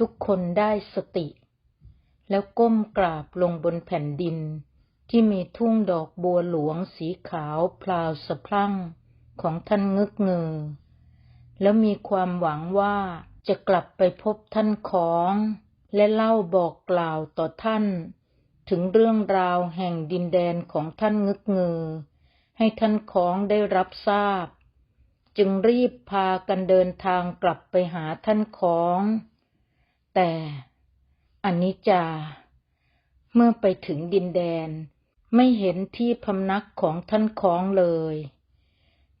ทุกคนได้สติ แล้วก้มกราบลงบนแผ่นดิน ที่มีทุ่งดอกบัวหลวงสีขาวพลาวสะพรั่งของท่านงึกเงือ แล้วมีความหวังว่าจะกลับไปพบท่านของ และเล่าบอกกล่าวต่อท่าน ถึงเรื่องราวแห่งดินแดนของท่านงึกเงือ ให้ท่านของได้รับทราบ จึงรีบพากันเดินทางกลับไปหาท่านของ แต่อนิจจา เมื่อไปถึงดินแดน ไม่เห็นที่พำนักของท่านของเลย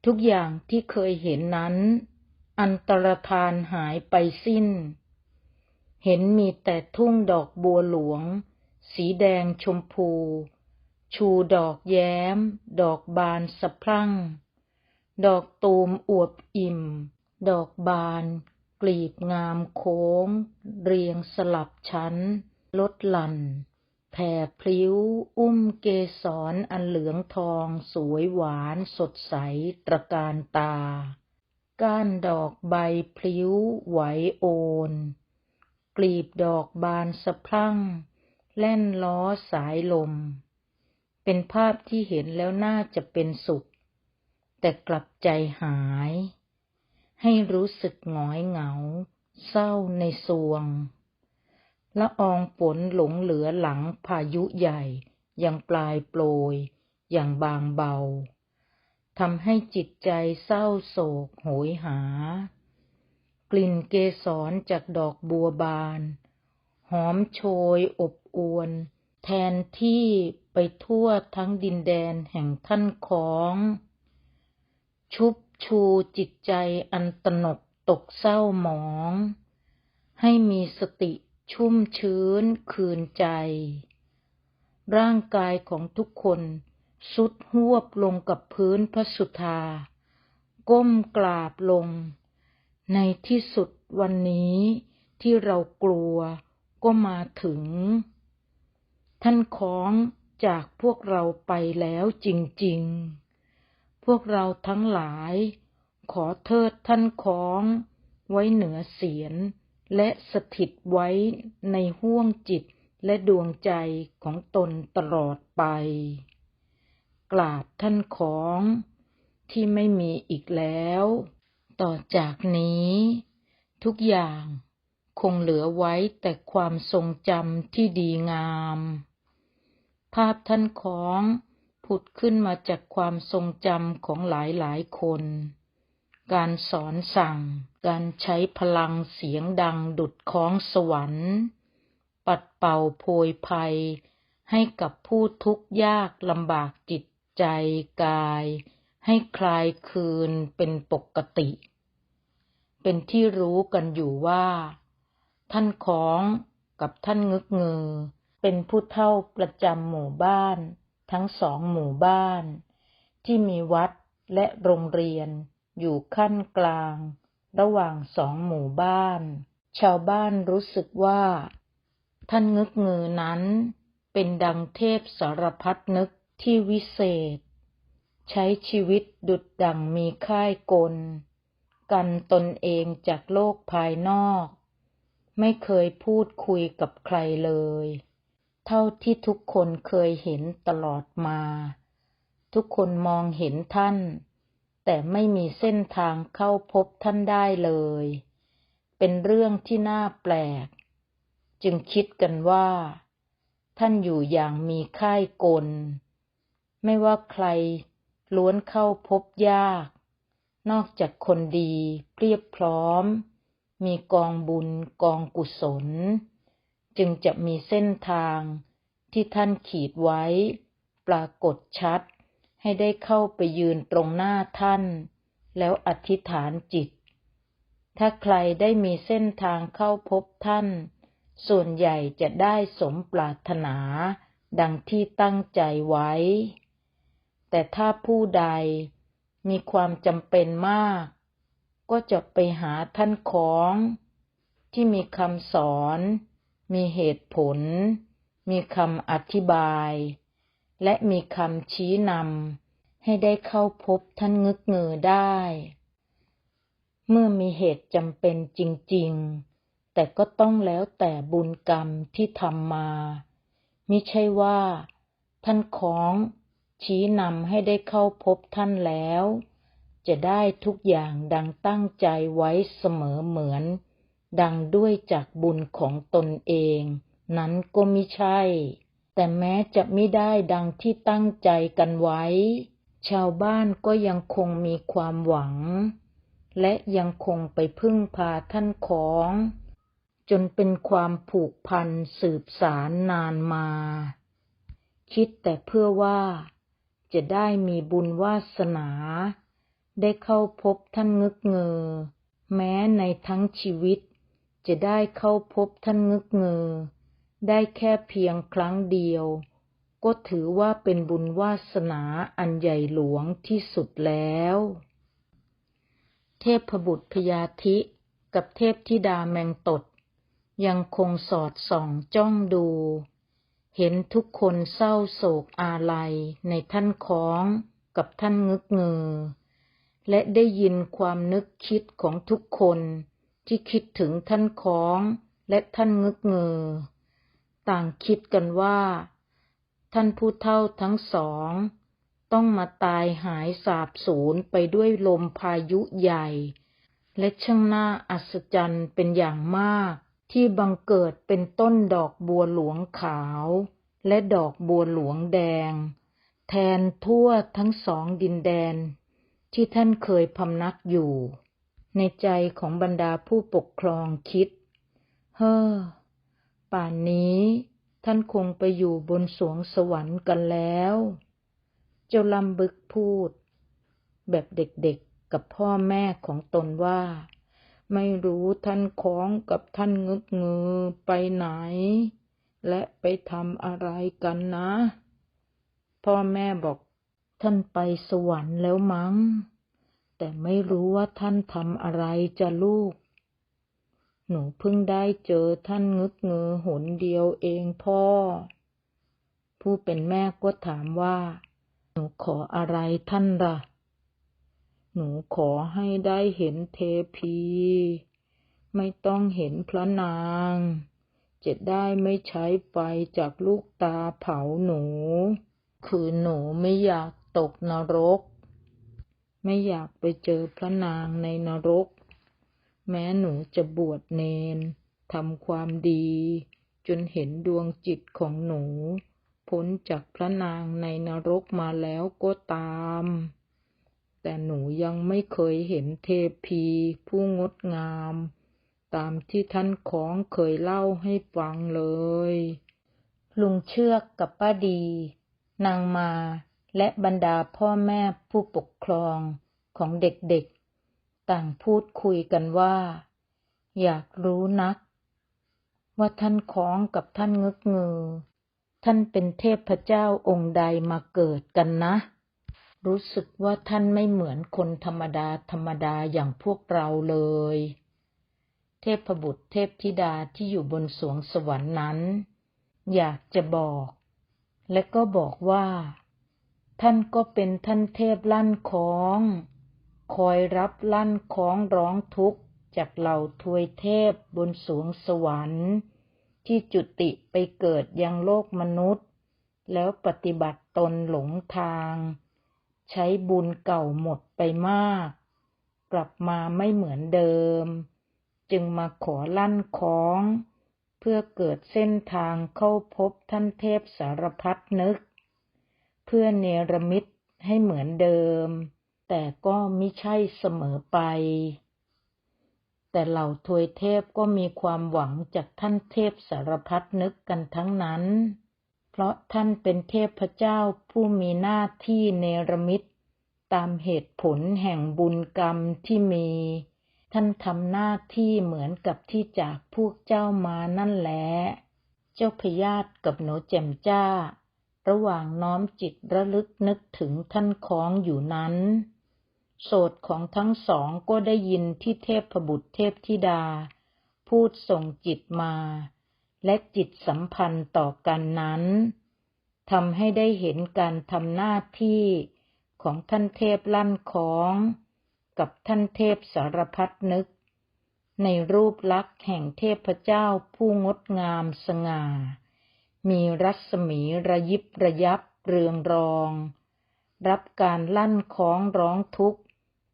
ทุกอย่างที่เคยเห็นนั้น อันตรธานหายไปสิ้น เห็นมีแต่ทุ่งดอกบัวหลวง สีแดงชมพู ชูดอกแย้ม ดอกบานสะพรั่ง ดอกตูมอวบอิ่ม ดอกบาน กลีบงามโค้ง เรียงสลับชั้น ลดหลั่น แผ่พลิ้ว อุ้มเกสรอันเหลืองทอง สวยหวานสดใสตระการตา ก้านดอกใบพลิ้ว ไหวโอน กลีบดอกบานสะพรั่ง แล่นล้อสายลม เป็นภาพที่เห็นแล้วน่าจะเป็นสุข แต่กลับใจหาย ให้รู้สึกหงอยเหงา เศร้าในสวง ละอองฝนหลงเหลือหลังพายุใหญ่ อยังปลายโปรย อย่างบางเบา ทำให้จิตใจเศร้าโศกโหยหา กลิ่นเกสรจากดอกบัวบาน หอมโชยอบอวน แทนที่ไปทั่วทั้งดินแดนแห่งท่านของ ชุบ ชูจิตใจอันตนกตกเศร้าหมอง ให้มีสติชุ่มชื้นคืนใจ ร่างกายของทุกคนสุดหวบลงกับพื้นพระสุธา ก้มกราบลง ในที่สุดวันนี้ที่เรากลัวก็มาถึง ท่านของจากพวกเราไปแล้วจริง ๆ พวกเราทั้งหลาย ขอเทิดท่านของ ไว้เหนือเสียนและสถิตไว้ในห้วงจิตและดวงใจของตนตลอดไป กราบท่านของ ที่ไม่มีอีกแล้ว ต่อจากนี้ ทุกอย่างคงเหลือไว้แต่ความทรงจำที่ดีงาม ภาพท่านของุดขึ้นมาจากความทรงจำของหลายหลายคน การสอนสั่ง การใช้พลังเสียงดังดุดของสวรรค์ ปัดเป่าโพยภัย ให้กับผู้ทุกข์ยากลำบากจิตใจกาย ให้คลายคืนเป็นปกติ เป็นที่รู้กันอยู่ว่า ท่านของกับท่านงึกงือเป็นผู้เท่าประจำหมู่บ้าน ทั้งสองหมู่บ้าน ที่มีวัดและโรงเรียนอยู่ขั้นกลาง ระหว่างสองหมู่บ้าน ชาวบ้านรู้สึกว่า ท่านงึกงือนั้น เป็นดังเทพสารพัดนึกที่วิเศษ ใช้ชีวิตดุดดังมีค่ายกล กันตนเองจากโลกภายนอก ไม่เคยพูดคุยกับใครเลย เท่าที่ทุกคนเคยเห็นตลอดมา ทุกคนมองเห็นท่าน แต่ไม่มีเส้นทางเข้าพบท่านได้เลย เป็นเรื่องที่น่าแปลก จึงคิดกันว่า ท่านอยู่อย่างมีค่ายกล ไม่ว่าใครล้วนเข้าพบยาก นอกจากคนดีเพียบพร้อม มีกองบุญกองกุศล จึงจะมีเส้นทางที่ท่านขีดไว้ ปรากฏชัด ให้ได้เข้าไปยืนตรงหน้าท่าน แล้วอธิษฐานจิต ถ้าใครได้มีเส้นทางเข้าพบท่าน ส่วนใหญ่จะได้สมปรารถนา ดังที่ตั้งใจไว้ แต่ถ้าผู้ใดมีความจำเป็นมาก ก็จะไปหาท่านของ ที่มีคำสอน มีเหตุผล มีคำอธิบาย และมีคำชี้นำให้ได้เข้าพบท่านงึกเงือได้ เมื่อมีเหตุจำเป็นจริง ๆ แต่ก็ต้องแล้วแต่บุญกรรมที่ทำมามิใช่ว่า ท่านของชี้นำให้ได้เข้าพบท่านแล้ว จะได้ทุกอย่างดังตั้งใจไว้เสมอเหมือน ดังด้วยจากบุญของตนเอง นั้นก็มิใช่ แต่แม้จะไม่ได้ดังที่ตั้งใจกันไว้ ชาวบ้านก็ยังคงมีความหวัง และยังคงไปพึ่งพาท่านของ จนเป็นความผูกพันสืบสารนานมา คิดแต่เพื่อว่า จะได้มีบุญวาสนา ได้เข้าพบท่านงึกเงอ แม้ในทั้งชีวิต จะได้เข้าพบท่านงึกเงอ ได้แค่เพียงครั้งเดียว ก็ถือว่าเป็นบุญวาสนาอันใหญ่หลวงที่สุดแล้ว เทพบุตรพยาธิกับเทพธิดาแมงตด ยังคงสอดส่องจ้องดู เห็นทุกคนเศร้าโศกอาลัยในท่านของกับท่านงึกเงอ และได้ยินความนึกคิดของทุกคน ที่คิดถึงท่านของ และท่านงึกเงอ ต่างคิดกันว่า ท่านผู้เท่าทั้งสอง ต้องมาตายหายสาบสูญไปด้วยลมพายุใหญ่ และช่างน่าอัศจรรย์เป็นอย่างมาก ที่บังเกิดเป็นต้นดอกบัวหลวงขาว และดอกบัวหลวงแดง แทนทั่วทั้งสองดินแดนที่ท่านเคยพำนักอยู่ ในใจของบรรดาผู้ปกครองคิด เฮ้อ ป่านนี้ท่านคงไปอยู่บนสวงสวรรค์กันแล้ว เจ้าลำบึกพูด แบบเด็กๆกับพ่อแม่ของตนว่า ไม่รู้ท่านคล้องกับท่านงึกงือไปไหน และไปทำอะไรกันนะ พ่อแม่บอกท่านไปสวรรค์แล้วมั้ง แต่ไม่รู้ว่าท่านทำอะไรจะลูก หนูเพิ่งได้เจอท่านงึกงือหนเดียวเองพ่อ ผู้เป็นแม่ก็ถามว่า หนูขออะไรท่านละ่ะ หนูขอให้ได้เห็นเทพี ไม่ต้องเห็นพระนาง จะได้ไม่ใช้ไฟจากลูกตาเผาหนู คือหนูไม่อยากตกนรก ไม่อยากไปเจอพระนางในนรก แม้หนูจะบวชเนนทำความดี จนเห็นดวงจิตของหนู พ้นจากพระนางในนรกมาแล้วก็ตาม แต่หนูยังไม่เคยเห็นเทพีผู้งดงาม ตามที่ท่านของเคยเล่าให้ฟังเลย ลุงเชือกกับป้าดี นางมา และบรรดาพ่อแม่ผู้ปกครองของเด็กๆ ต่างพูดคุยกันว่า อยากรู้นัก ว่าท่านของกับท่านงึกงือ ท่านเป็นเทพเจ้าองค์ใดมาเกิดกันนะ รู้สึกว่าท่านไม่เหมือนคนธรรมดาธรรมดาอย่างพวกเราเลย เทพบุตรเทพธิดาที่อยู่บนสวงสวรรค์นั้น อยากจะบอก และก็บอกว่า ท่านก็เป็นท่านเทพลั่นของ คอยรับลั่นของร้องทุกข์จากเหล่าทวยเทพบนสวงสวรรค์ ที่จุติไปเกิดยังโลกมนุษย์ แล้วปฏิบัติตนหลงทาง ใช้บุญเก่าหมดไปมาก กลับมาไม่เหมือนเดิม จึงมาขอลั่นของ เพื่อเกิดเส้นทางเข้าพบท่านเทพสารพัดนึก พื่อเนรมิตให้เหมือนเดิม แต่ก็ไม่ใช่เสมอไป แต่เหล่าทวยเทพก็มีความหวังจากท่านเทพสารพัดนึกกันทั้งนั้น เพราะท่านเป็นเทพเจ้าผู้มีหน้าที่เนรมิตตามเหตุผลแห่งบุญกรรมที่มี ท่านทำหน้าที่เหมือนกับที่จากพวกเจ้ามานั่นแหละ เจ้าพญาตกับหนูแจ่มจ้า ระหว่างน้อมจิตระลึกนึกถึงท่านของอยู่นั้น โสดของทั้งสองก็ได้ยินที่เทพบุตรเทพธิดา พูดส่งจิตมา และจิตสัมพันธ์ต่อกันนั้นทำให้ได้เห็นการทำหน้าที่ของท่านเทพลั่นของ กับท่านเทพสารพัดนึก ในรูปลักษณ์แห่งเทพเจ้าผู้งดงามสง่า มีรัศมีระยิบระยับเรืองรอง รับการลั่นค้องร้องทุกข์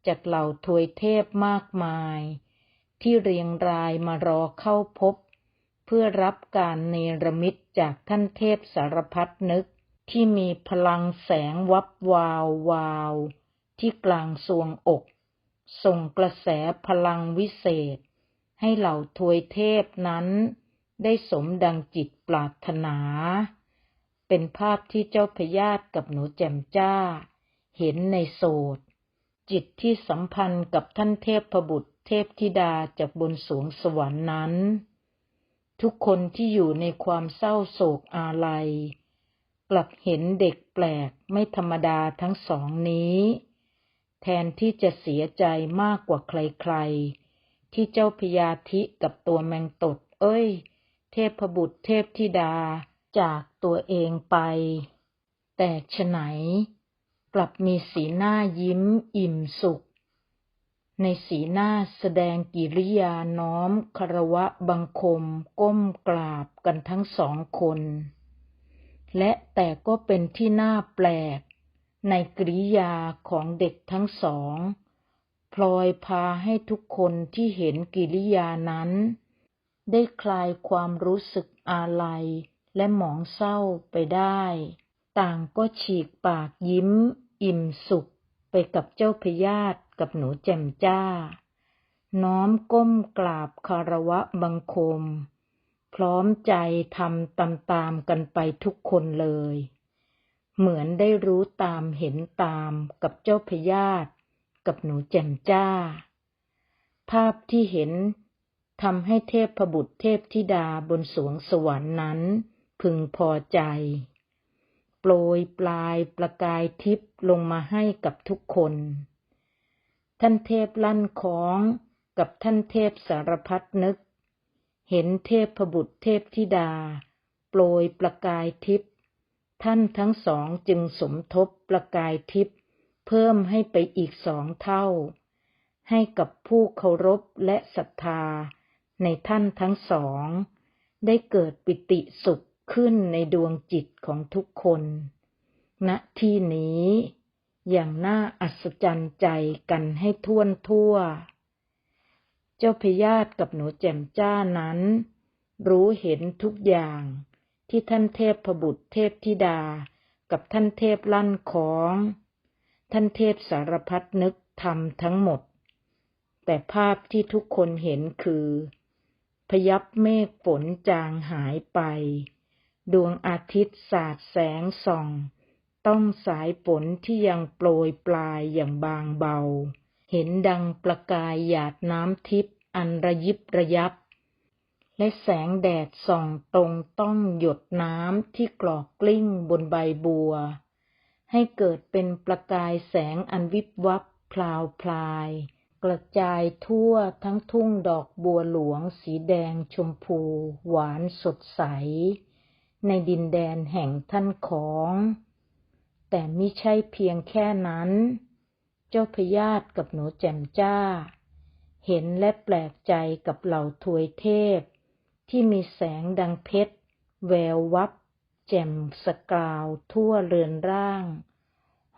จากเหล่าทวยเทพมากมาย ที่เรียงรายมารอเข้าพบ เพื่อรับการเนรมิตจากท่านเทพสารพัดนึกที่มีพลังแสงวับวาววาว ที่กลางสวงอก ส่งกระแสพลังวิเศษ ให้เหล่าทวยเทพนั้น ได้สมดังจิตปรารถนา เป็นภาพที่เจ้าพญาตกับหนูแจ่มจ้า เห็นในโสดจิตที่สัมพันธ์กับท่านเทพประบุตรเทพธิดาจากบนสวงสวรรค์นั้น ทุกคนที่อยู่ในความเศร้าโศกอาลัย กลับเห็นเด็กแปลกไม่ธรรมดาทั้งสองนี้ แทนที่จะเสียใจมากกว่าใครๆ ที่เจ้าพยาธิกับตัวแมงตด เอ้ย เทพบุตรเทพธิดาจากตัวเองไป แต่ฉไหน กลับมีสีหน้ายิ้มอิ่มสุข ในสีหน้าแสดงกิริยาน้อมคารวะบังคมก้มกราบกันทั้งสองคน และแต่ก็เป็นที่น่าแปลก ในกริยาของเด็กทั้งสองพลอยพาให้ทุกคนที่เห็นกิริยานั้น ได้คลายความรู้สึกอาลัยและหมองเศร้าไปได้ ต่างก็ฉีกปากยิ้ม อิ่มสุขไปกับเจ้าพยาธิกับหนูแจ่มจ้า น้อมก้มกราบคารวะบังคม พร้อมใจทำตามๆกันไปทุกคนเลย เหมือนได้รู้ตามเห็นตามกับเจ้าพญาตกับหนูแจ่มจ้า ภาพที่เห็น ทำให้เทพบุตรเทพธิดาบนสวงสวรรค์นั้น พึงพอใจ โปรยปลายประกายทิพย์ลงมาให้กับทุกคน ท่านเทพลั่นของกับท่านเทพสารพัดนึก เห็นเทพบุตรเทพธิดา โปรยประกายทิพย์ท่านทั้งสองจึงสมทบประกายทิพย์เพิ่มให้ไปอีกสองเท่า ให้กับผู้เคารพและศรัทธา ในท่านทั้งสอง ได้เกิดปิติสุขขึ้นในดวงจิตของทุกคน ณ ที่นี้ อย่างน่าอัศจรรย์ใจกันให้ท่วนทั่ว เจ้าพยาธิกับหนูแจ่มจ้านั้น รู้เห็นทุกอย่างที่ท่านเทพพบุตรเทพธิดากับท่านเทพลั่นของ ท่านเทพสารพัดนึกทำทั้งหมด แต่ภาพที่ทุกคนเห็นคือ พยับเมฆฝนจางหายไป ดวงอาทิตย์สาดแสงส่อง ต้องสายฝนที่ยังโปรยปลายอย่างบางเบา เห็นดังประกายหยาดน้ำทิพย์อันระยิบระยับ และแสงแดดส่องตรงต้องหยดน้ำที่กรอกกลิ้งบนใบบัว ให้เกิดเป็นประกายแสงอันวิบวับพลาวพลาย กระจายทั่วทั้งทุ่งดอกบัวหลวงสีแดงชมพู หวานสดใส ในดินแดนแห่งท่านของ แต่ไม่ใช่เพียงแค่นั้น เจ้าพญาตกับหนูแจ่มจ้า เห็นและแปลกใจกับเหล่าทวยเทพ ที่มีแสงดังเพชร แวววับ แจ่มสกาวทั่วเรือนร่าง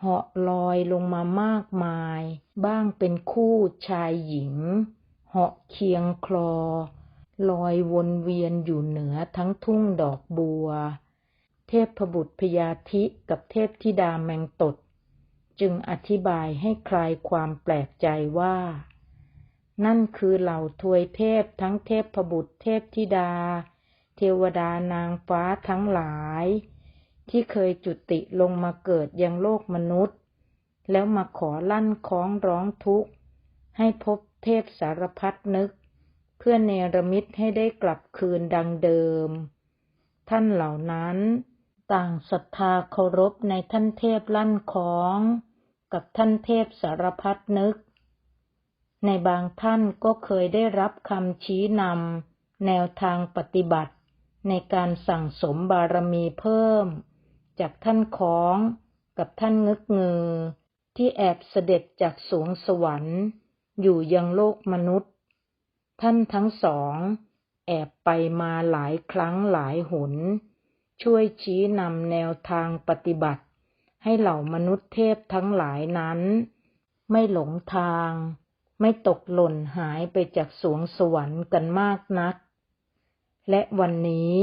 เหาะลอยลงมามากมาย บ้างเป็นคู่ชายหญิง เหาะเคียงคลอ ลอยวนเวียนอยู่เหนือทั้งทุ่งดอกบัว เทพพบุตรพยาธิกับเทพธิดาแมงตด จึงอธิบายให้คลายความแปลกใจว่า นั่นคือเหล่าทวยเทพทั้งเทพพบุตรเทพธิดา เทวดานางฟ้าทั้งหลาย ที่เคยจุติลงมาเกิดยังโลกมนุษย์ แล้วมาขอลั่นคล้องร้องทุกข์ ให้พบเทพสารพัดนึก เพื่อเนรมิตให้ได้กลับคืนดังเดิม ท่านเหล่านั้น ต่างศรัทธาเคารพในท่านเทพลั่นของ กับท่านเทพสารพัดนึก ในบางท่านก็เคยได้รับคำชี้นำแนวทางปฏิบัติในการสั่งสมบารมีเพิ่ม จากท่านของกับท่านงึกงือ ที่แอบเสด็จจากสวงสวรรค์ อยู่ยังโลกมนุษย์ ท่านทั้งสอง แอบไปมาหลายครั้งหลายหน ช่วยชี้นำแนวทางปฏิบัติ ให้เหล่ามนุษย์เทพทั้งหลายนั้น ไม่หลงทาง ไม่ตกหล่นหายไปจากสวงสวรรค์กันมากนัก และวันนี้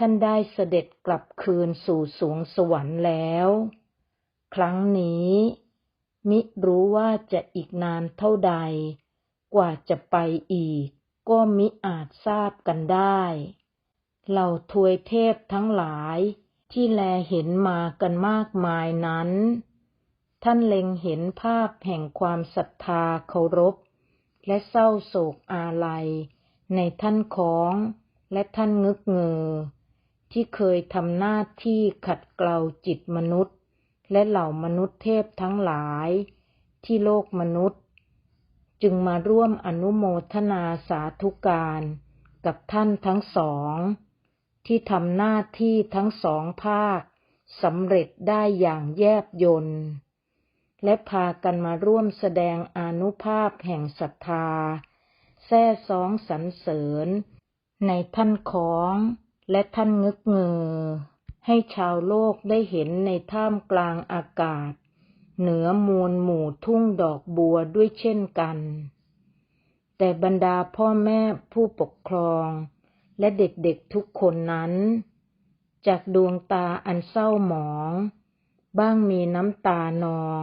ท่านได้เสด็จกลับคืนสู่สวงสวรรค์แล้ว ครั้งนี้ มิรู้ว่าจะอีกนานเท่าใด กว่าจะไปอีก ก็มิอาจทราบกันได้เหล่าทวยเทพทั้งหลายที่แลเห็นมากันมากมายนั้น ท่านเล็งเห็นภาพแห่งความศรัทธาเคารพ และเศร้าโศกอาลัย ในท่านของและท่านงึกเงอ ที่เคยทำหน้าที่ขัดเกลาจิตมนุษย์ และเหล่ามนุษย์เทพทั้งหลาย ที่โลกมนุษย์ จึงมาร่วมอนุโมทนาสาธุการกับท่านทั้งสอง ที่ทำหน้าที่ทั้งสองภาคสำเร็จได้อย่างแยบยลและพากันมาร่วมแสดงอนุภาพแห่งศรัทธาแซ่ซองสรรเสริญ ในท่านของ และท่านงึกเงอ ให้ชาวโลกได้เห็นในท่ามกลางอากาศ เหนือมวลหมู่ทุ่งดอกบัวด้วยเช่นกัน แต่บรรดาพ่อแม่ผู้ปกครอง และเด็กๆทุกคนนั้น จากดวงตาอันเศร้าหมอง บ้างมีน้ำตานอง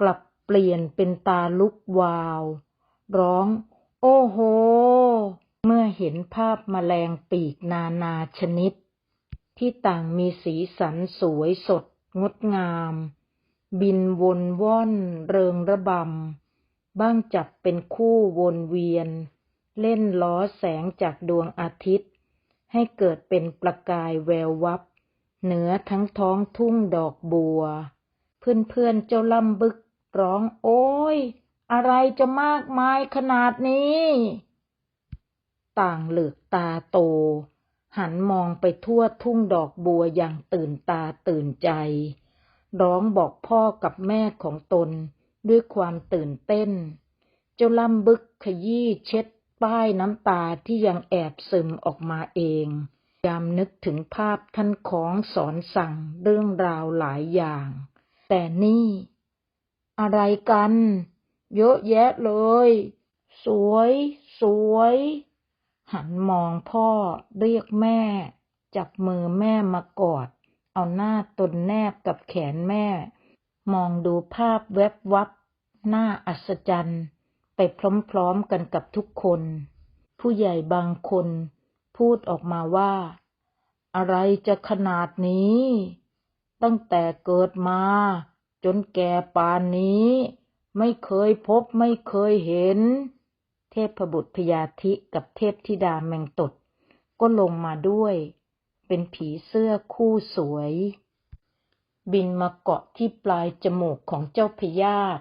กลับเปลี่ยนเป็นตาลุกวาว ร้อง โอ้โห เมื่อเห็นภาพแมลงปีกนานาชนิด ที่ต่างมีสีสันสวยสดงดงาม บินวนว่อนเริงระบำ บ้างจับเป็นคู่วนเวียน เล่นล้อแสงจากดวงอาทิตย์ ให้เกิดเป็นประกายแวววับ เหนือทั้งท้องทุ่งดอกบัว เพื่อนๆเจ้าล่ำบึกร้องโอ้ย อะไรจะมากมายขนาดนี้ ต่างเหลือกตาโต หันมองไปทั่วทุ่งดอกบัวอย่างตื่นตาตื่นใจ ร้องบอกพ่อกับแม่ของตนด้วยความตื่นเต้น เจ้าล่ำบึกขยี้เช็ดป้ายน้ำตาที่ยังแอบซึมออกมาเอง ยามนึกถึงภาพท่านของสอนสั่งเรื่องราวหลายอย่าง แต่นี่ อะไรกัน เยอะแยะเลย สวย สวย หันมองพ่อเรียกแม่ จับมือแม่มากอด เอาหน้าตนแนบกับแขนแม่ มองดูภาพแวบวับ หน้าอัศจรรย์ ไปพร้อมๆกันกับทุกคน ผู้ใหญ่บางคน พูดออกมาว่า อะไรจะขนาดนี้ ตั้งแต่เกิดมา จนแก่ป่านนี้ ไม่เคยพบไม่เคยเห็น เทพบุตรพยาธิกับเทพธิดาแมงตด ก็ลงมาด้วย เป็นผีเสื้อคู่สวย บินมาเกาะที่ปลายจมูกของเจ้าพญาต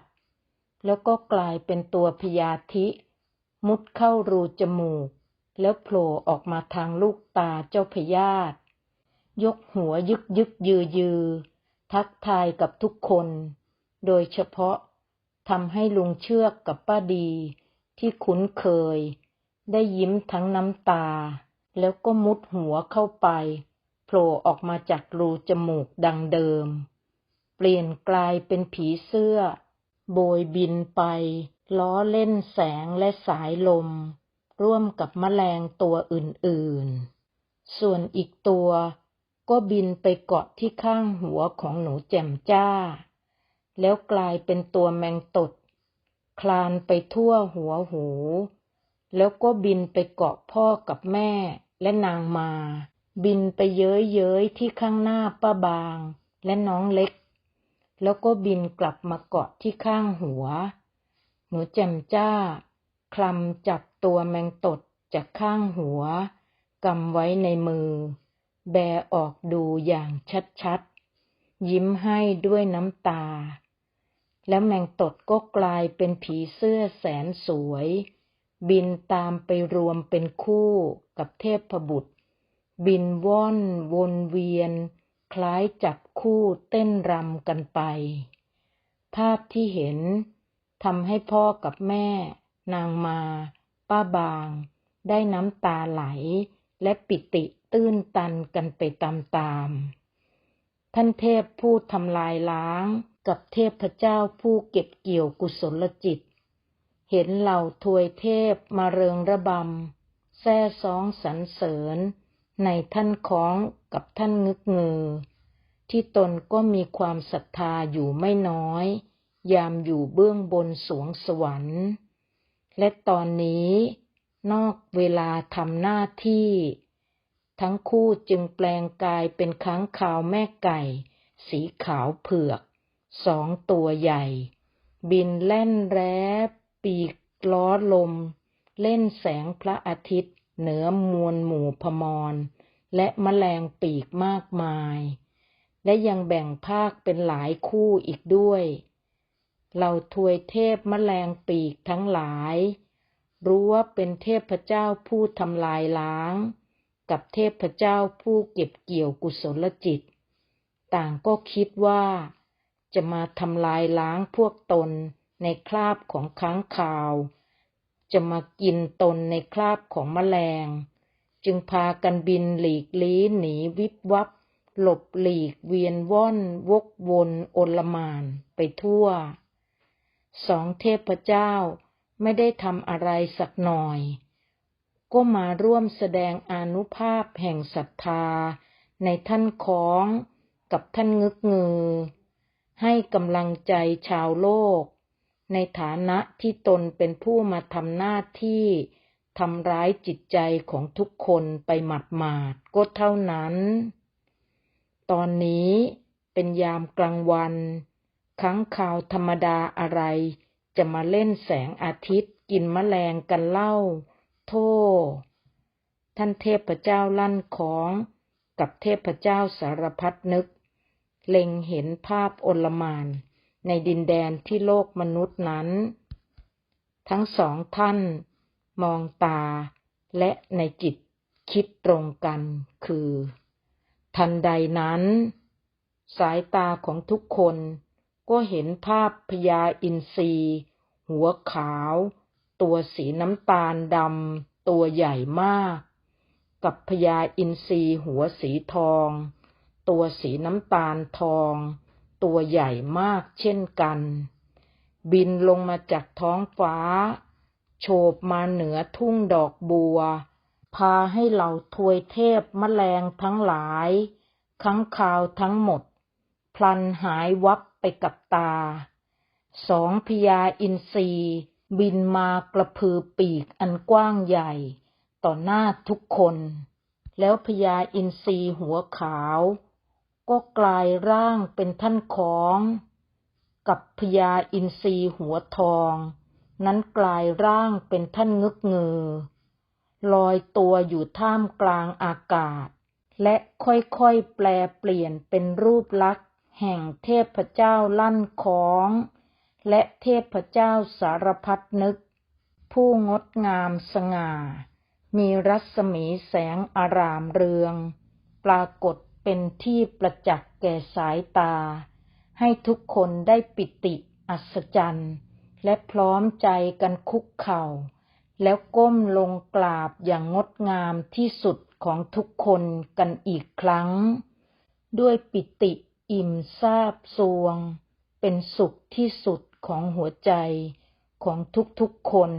แล้วก็กลายเป็นตัวพยาธิ มุดเข้ารูจมูก แล้วโผล่ออกมาทางลูกตาเจ้าพญาตยกหัวยึกยึกยือยือ ทักทายกับทุกคน โดยเฉพาะทำให้ลุงเชือกกับป้าดี ที่คุ้นเคย ได้ยิ้มทั้งน้ำตา แล้วก็มุดหัวเข้าไป โผล่ออกมาจากรูจมูกดังเดิม เปลี่ยนกลายเป็นผีเสื้อ โบยบินไป ล้อเล่นแสงและสายลม ร่วมกับแมลงตัวอื่นๆ ส่วนอีกตัวก็บินไปเกาะที่ข้างหัวของหนูแจ่มจ้า แล้วกลายเป็นตัวแมงตด คลานไปทั่วหัวหู แล้วก็บินไปเกาะพ่อกับแม่และนางมา บินไปเย้ยเย้ยที่ข้างหน้าป้าบางและน้องเล็ก แล้วก็บินกลับมาเกาะที่ข้างหัว หนูแจ่มจ้า คลำจับตัวแมงตดจากข้างหัวกำไว้ในมือ แบออกดูอย่างชัดๆ ยิ้มให้ด้วยน้ำตา แล้วแมงตดก็กลายเป็นผีเสื้อแสนสวย บินตามไปรวมเป็นคู่กับเทพบุตร บินว่อนวนเวียน คล้ายจับคู่เต้นรำกันไป ภาพที่เห็นทำให้พ่อกับแม่ นางมา ป้าบาง ได้น้ำตาไหล และปิติตื้นตันกันไปตามๆท่านเทพผู้ทำลายล้าง กับเทพเจ้าผู้เก็บเกี่ยวกุศลจิต เห็นเหล่าทวยเทพมาเริงระบำแซ่ซ้องสรรเสริญ ในท่านของกับท่านงึกเงือ ที่ตนก็มีความศรัทธาอยู่ไม่น้อย ยามอยู่เบื้องบนสวงสวรรค์ และตอนนี้นอกเวลาทำหน้าที่ ทั้งคู่จึงแปลงกายเป็นค้างคาวแม่ไก่ สีขาวเผือก สองตัวใหญ่ บินแล่นแร้ปีกล้อลม เล่นแสงพระอาทิตย์ เหนือมวลหมู่พมร และมแมลงปีกมากมาย และยังแบ่งภาคเป็นหลายคู่อีกด้วยเราทวยเทพมแมลงปีกทั้งหลาย รู้ว่าเป็นเทพเจ้าผู้ทำลายล้าง กับเทพเจ้าผู้เก็บเกี่ยวกุศลจิต ต่างก็คิดว่า จะมาทำลายล้างพวกตนในคราบของค้างคาว จะมากินตนในคราบของแมลง จึงพากันบินหลีกลี้หนีวิบวับ หลบหลีกเวียนว่อนวกวนโอลมานไปทั่ว สองเทพเจ้าไม่ได้ทำอะไรสักหน่อย ก็มาร่วมแสดงอนุภาพแห่งศรัทธาในท่านของกับท่านงึกงือ ให้กำลังใจชาวโลก ในฐานะที่ตนเป็นผู้มาทำหน้าที่ทำร้ายจิตใจของทุกคนไปหมัดหมาดก็เท่านั้น ตอนนี้เป็นยามกลางวันค้างข่าวธรรมดาอะไร จะมาเล่นแสงอาทิตย์กินมแมลงกันเล่า โทษท่านเทพเจ้าลั่นของกับเทพเจ้าสารพัดนึก เล็งเห็นภาพอลมานในดินแดนที่โลกมนุษย์นั้น ทั้งสองท่านมองตาและในจิตคิดตรงกันคือ ทันใดนั้น สายตาของทุกคนก็เห็นภาพพญาอินทรีหัวขาว ตัวสีน้ำตาลดำตัวใหญ่มาก กับพญาอินทรีหัวสีทอง ตัวสีน้ำตาลทอง ตัวใหญ่มากเช่นกัน บินลงมาจากท้องฟ้า โฉบมาเหนือทุ่งดอกบัว พาให้เหล่าทวยเทพมแมลงทั้งหลายขังคาวทั้งหมด พลันหายวับไปกับตา สองพญาอินทรีบินมากระพือปีกอันกว้างใหญ่ ต่อหน้าทุกคน แล้วพญาอินทรีหัวขาว ก็กลายร่างเป็นท่านของ กับพญาอินทรีหัวทอง นั้นกลายร่างเป็นท่านงึกงือ ลอยตัวอยู่ท่ามกลางอากาศ และค่อยๆแปลเปลี่ยนเป็นรูปลักษณ์แห่งเทพเจ้าลั่นของ และเทพเจ้าสารพัดนึก ผู้งดงามสง่า มีรัศมีแสงอารามเรือง ปรากฏ เป็นที่ประจักษ์แก่สายตา ให้ทุกคนได้ปิติอัศจรรย์ และพร้อมใจกันคุกเข่า แล้วก้มลงกราบอย่างงดงามที่สุดของทุกคนกันอีกครั้ง ด้วยปิติอิ่มซาบสวง เป็นสุขที่สุดของหัวใจของทุกๆคน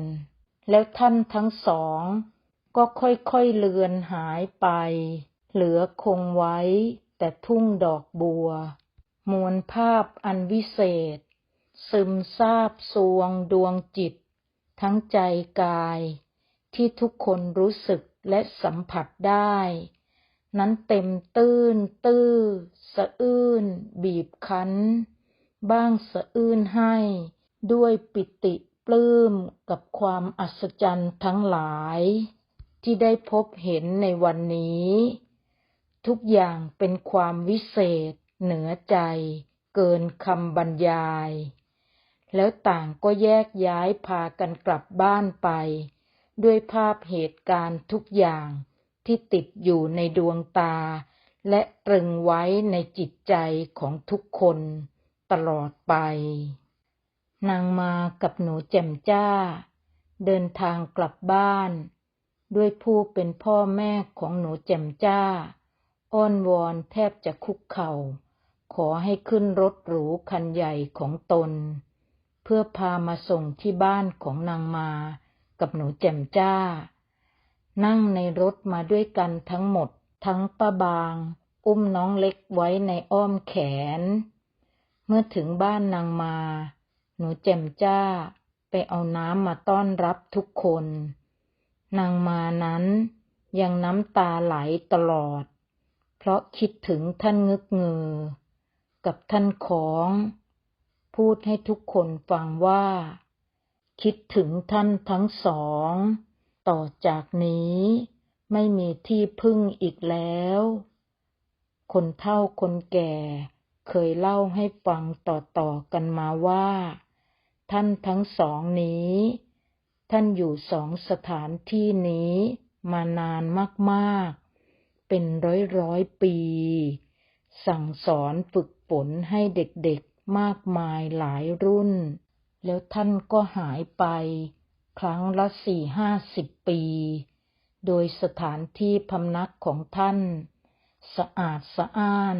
แล้วท่านทั้งสองก็ค่อยๆเลือนหายไป เหลือคงไว้ แต่ทุ่งดอกบัว มวลภาพอันวิเศษ ซึมซาบสวงดวงจิต ทั้งใจกาย ที่ทุกคนรู้สึกและสัมผัสได้ นั้นเต็มตื้น ตื้อ สะอื้น บีบคั้น บ้างสะอื้นให้ ด้วยปิติปลื้มกับความอัศจรรย์ทั้งหลาย ที่ได้พบเห็นในวันนี้ ทุกอย่างเป็นความวิเศษ เหนือใจ เกินคำบรรยาย แล้วต่างก็แยกย้ายพากันกลับบ้านไป ด้วยภาพเหตุการณ์ทุกอย่างที่ติดอยู่ในดวงตา และตรึงไว้ในจิตใจของทุกคน ตลอดไป นางมากับหนูแจ่มจ้า เดินทางกลับบ้าน ด้วยผู้เป็นพ่อแม่ของหนูแจ่มจ้า อ้อนวอนแทบจะคุกเข่า ขอให้ขึ้นรถหรูคันใหญ่ของตน เพื่อพามาส่งที่บ้านของนางมากับหนูแจ่มจ้า นั่งในรถมาด้วยกันทั้งหมดทั้งป้าบาง อุ้มน้องเล็กไว้ในอ้อมแขน เมื่อถึงบ้านนางมา หนูแจ่มจ้าไปเอาน้ำมาต้อนรับทุกคน นางมานั้นยังน้ำตาไหลตลอด เพราะคิดถึงท่านงึกเงือ กับท่านของ พูดให้ทุกคนฟังว่า คิดถึงท่านทั้งสอง ต่อจากนี้ไม่มีที่พึ่งอีกแล้ว คนเฒ่าคนแก่เคยเล่าให้ฟังต่อๆกันมาว่า ท่านทั้งสองนี้ ท่านอยู่สองสถานที่นี้มานานมากๆ เป็นร้อยๆปี สั่งสอนฝึกฝนให้เด็กๆมากมายหลายรุ่น แล้วท่านก็หายไป ครั้งละสี่ห้าสิบปี โดยสถานที่พำนักของท่าน สะอาดสะอ้าน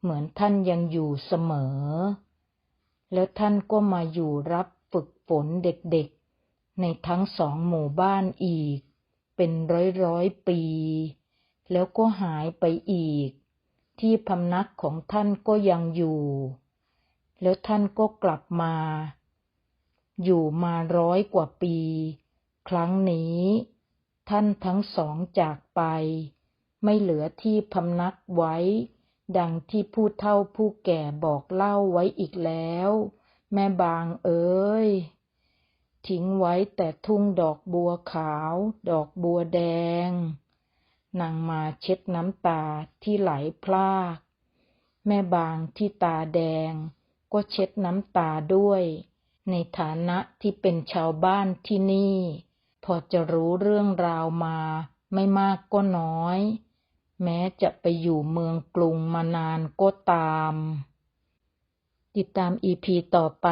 เหมือนท่านยังอยู่เสมอ แล้วท่านก็มาอยู่รับฝึกฝนเด็กๆ ในทั้งสองหมู่บ้านอีก เป็นร้อยร้อยปี แล้วก็หายไปอีก ที่พำนักของท่านก็ยังอยู่ แล้วท่านก็กลับมา อยู่มาร้อยกว่าปี ครั้งนี้ ท่านทั้งสองจากไป ไม่เหลือที่พำนักไว้ ดังที่ผู้เฒ่าผู้แก่บอกเล่าไว้อีกแล้ว แม่บางเอ๋ยทิ้งไว้แต่ทุ่งดอกบัวขาว ดอกบัวแดง นางมาเช็ดน้ำตาที่ไหลพลาก แม่บางที่ตาแดง ก็เช็ดน้ำตาด้วย ในฐานะที่เป็นชาวบ้านที่นี่ พอจะรู้เรื่องราวมาไม่มากก็น้อย แม้จะไปอยู่เมืองกรุงมานานก็ตาม ติดตามอีพีต่อไป